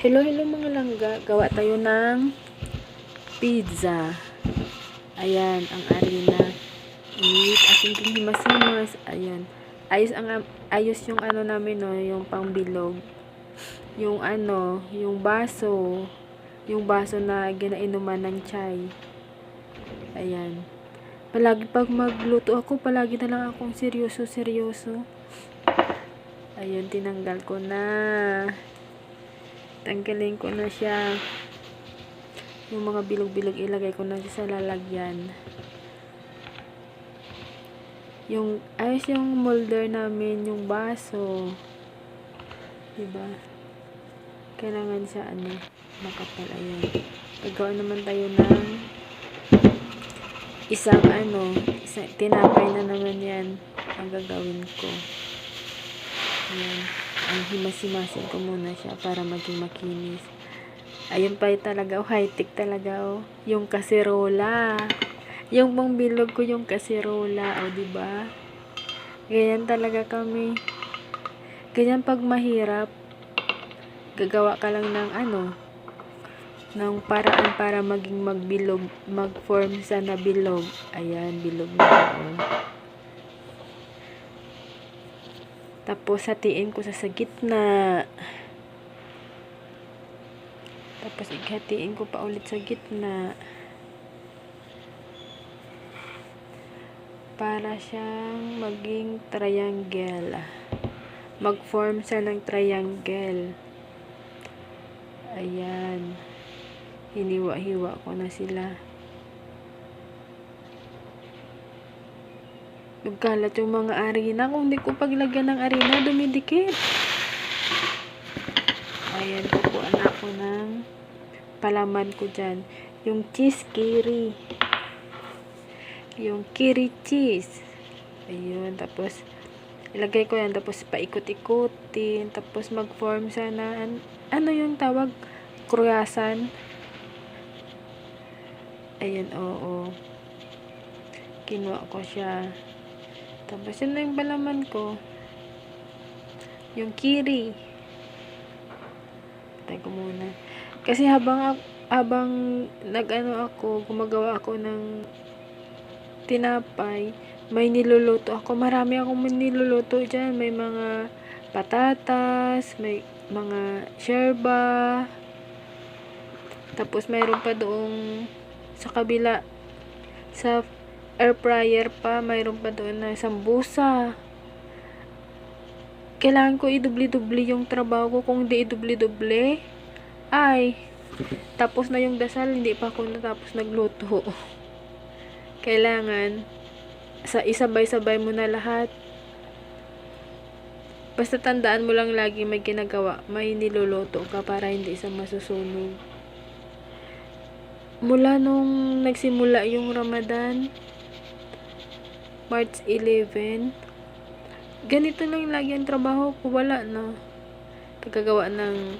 Hello, hello mga langga. Gawa tayo ng pizza. Ayan, ang arena. With aking himas-himas. Ayan. Ayos, ang, ayos yung ano namin, no, yung pangbilog. Yung ano, yung baso. Yung baso na ginainuman ng chai. Ayan. Palagi pag magluto ako, palagi na lang akong seryoso-seryoso. Ayun, tinanggal ko na. Tanggalin ko na siya. Yung mga bilog-bilog ilagay ko na siya sa lalagyan. Yung, ayos yung molder namin, yung baso. Diba? Kailangan siya, ano, makapal. Ayan. Gagawa naman tayo ng isang, ano, isang, tinapay na naman yan ang gagawin ko. Ayan. Ang himas-himasin ko muna siya para maging makinis. Ayun pa talaga, oh, high-tech talaga, oh. Yung kaserola. Yung pangbilog ko yung kaserola, oh, di ba? Ganyan talaga kami. Ganyan pag mahirap, gagawa ka lang ng ano, ng paraan para maging magbilog, mag-form sa na bilog. Ayan, bilog na oh. Tapos, hatiin ko sa sa gitna. Tapos, ighatiin ko pa ulit sa gitna. Para siyang maging triangle. Mag-form siya ng triangle. Ayan. Hiniwa-hiwa ko na sila. Nagkalat yung mga arena. Kung di ko paglagyan ng arena, dumidikit. Ayan, kukuha na ako ng palaman ko dyan. Yung cheese kiri. Yung kiri cheese. Ayun, tapos ilagay ko yan. Tapos paikot-ikutin. Tapos mag-form siya na, an- ano yung tawag? Kruyasan. Ayan, oo. Kinuha ko siya. Tapos, yun na yung balaman ko. Yung kiri. Patay muna. Kasi habang, habang nag-ano ako, gumagawa ako ng tinapay, may niluluto ako. Marami akong niluluto dyan. May mga patatas, may mga sherba. Tapos, mayroon pa doong sa kabila, sa air fryer pa, mayroon pa doon na sambusa. Kailangan ko idubli-dubli yung trabaho ko. Kung di idubli-dubli, ay, tapos na yung dasal, hindi pa ako natapos nagluto. Kailangan, sa isabay-sabay mo na lahat. Basta tandaan mo lang lagi may ginagawa, may niluluto ka para hindi sa masusunog. Mula nung nagsimula yung Ramadan, March 11, ganito lang lagi ang trabaho ko. Wala na. Pagkagawa ng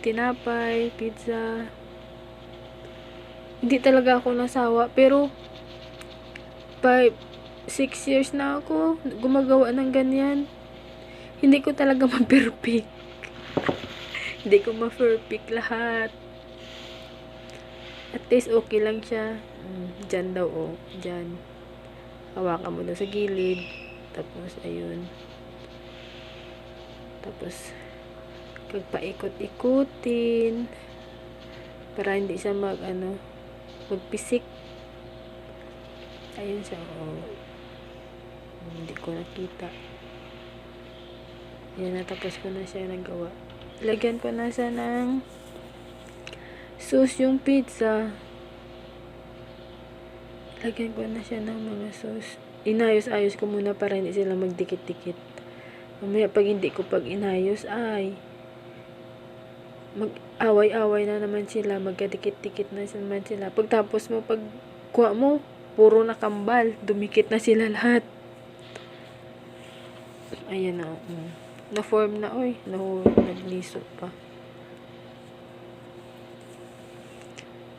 tinapay, pizza. Hindi talaga ako nasawa. Pero, 5, 6 years na ako gumagawa ng ganyan. Hindi ko talaga ma-perfect. Hindi ko ma-perfect lahat. At least okay lang siya. Mm, dyan daw, oh. Dyan hawakan mo na sa gilid. Tapos ayun. Tapos pagpaikot-ikutin. Para hindi siya mag ano magpisik. Ayun siya oh. hindi ko nakita. Yan natapos ko na siya nagawa. Lagyan ko na siya ng sauce yung pizza lagyan ko na siya ng mga sauce. Inayos-ayos ko muna para hindi sila magdikit-dikit. Mamaya pag hindi ko pag inayos, ay mag-away-away na naman sila, magkadikit-dikit na naman sila. Pagtapos mo, pag kuha mo, puro nakambal, dumikit na sila lahat. Ayan na. Mm. Na-form na, oy. Na nagliso pa.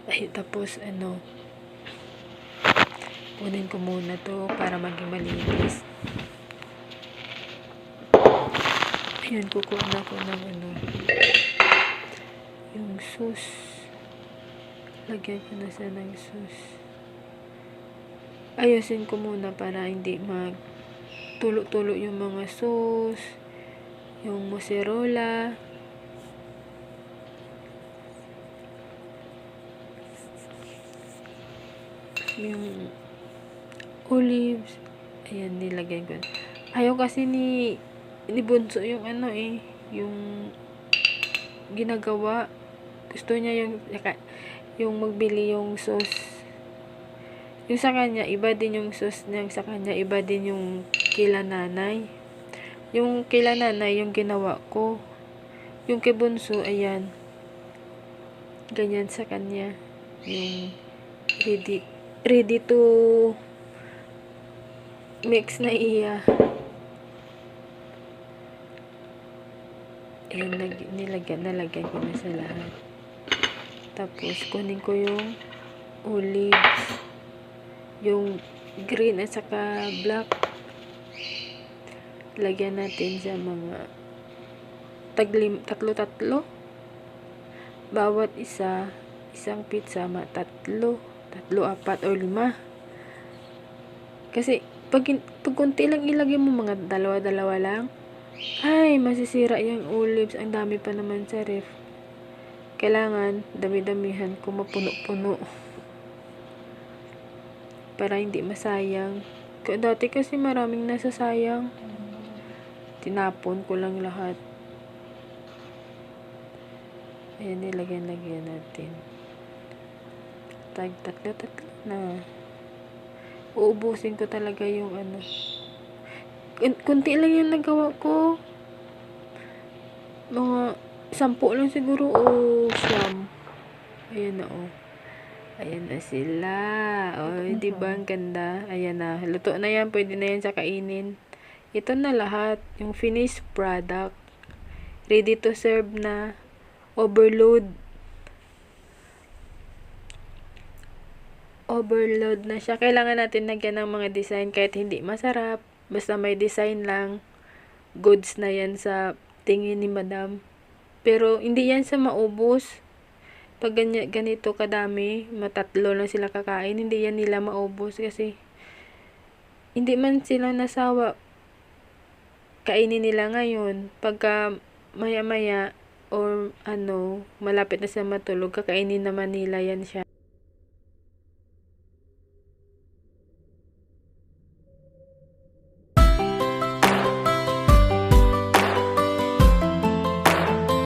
Ay, tapos, ano, kunin ko muna to para maging malinis. Ayan, kukuha na ko ng ano, yung sus. Lagyan ko na siya ng sus. Ayusin ko muna para hindi mag tulo-tulo yung mga sus, yung mozzarella. Yung olives. Ayan, nilagay ko. Ayaw kasi ni ni Bunso yung ano eh, yung ginagawa. Gusto niya yung yung magbili yung sauce. Yung sa kanya, iba din yung sauce niya. Sa kanya, iba din yung kila nanay. Yung kila nanay, yung ginawa ko. Yung kay Bunso, ayan. Ganyan sa kanya. Yung ready, ready to mix na iya. Ayan, nilagyan, nalagyan ko na sa lahat. Tapos, kunin ko yung olives. Yung green at saka black. Lagyan natin sa mga taglim, tatlo-tatlo. Bawat isa, isang pizza, ma tatlo, tatlo, apat, o lima. Kasi, pag, pag konti lang ilagay mo, mga dalawa-dalawa lang, ay, masisira yung olives. Ang dami pa naman sa ref. Kailangan, dami-damihan ko mapuno-puno. Para hindi masayang. Dati kasi maraming nasasayang. Tinapon ko lang lahat. Ayan, nilagyan-lagyan natin. Tag tatlo-tatlo na. Uubusin ko talaga yung ano. Kun- Kunti lang yung nagawa ko. Mga sampu lang siguro o siyam. Ayan na oh. Ayan na sila. Oh, di ba ang ganda? Ayan na. Luto na yan. Pwede na yan sa kainin. Ito na lahat. Yung finished product. Ready to serve na. Overload. Overload na siya. Kailangan natin lagyan ng mga design kahit hindi masarap. Basta may design lang. Goods na yan sa tingin ni madam. Pero hindi yan sa maubos. Pag ganito kadami, matatlo lang sila kakain, hindi yan nila maubos kasi hindi man sila nasawa kainin nila ngayon. Pagka maya-maya or ano, malapit na sila matulog, kakainin naman nila yan siya.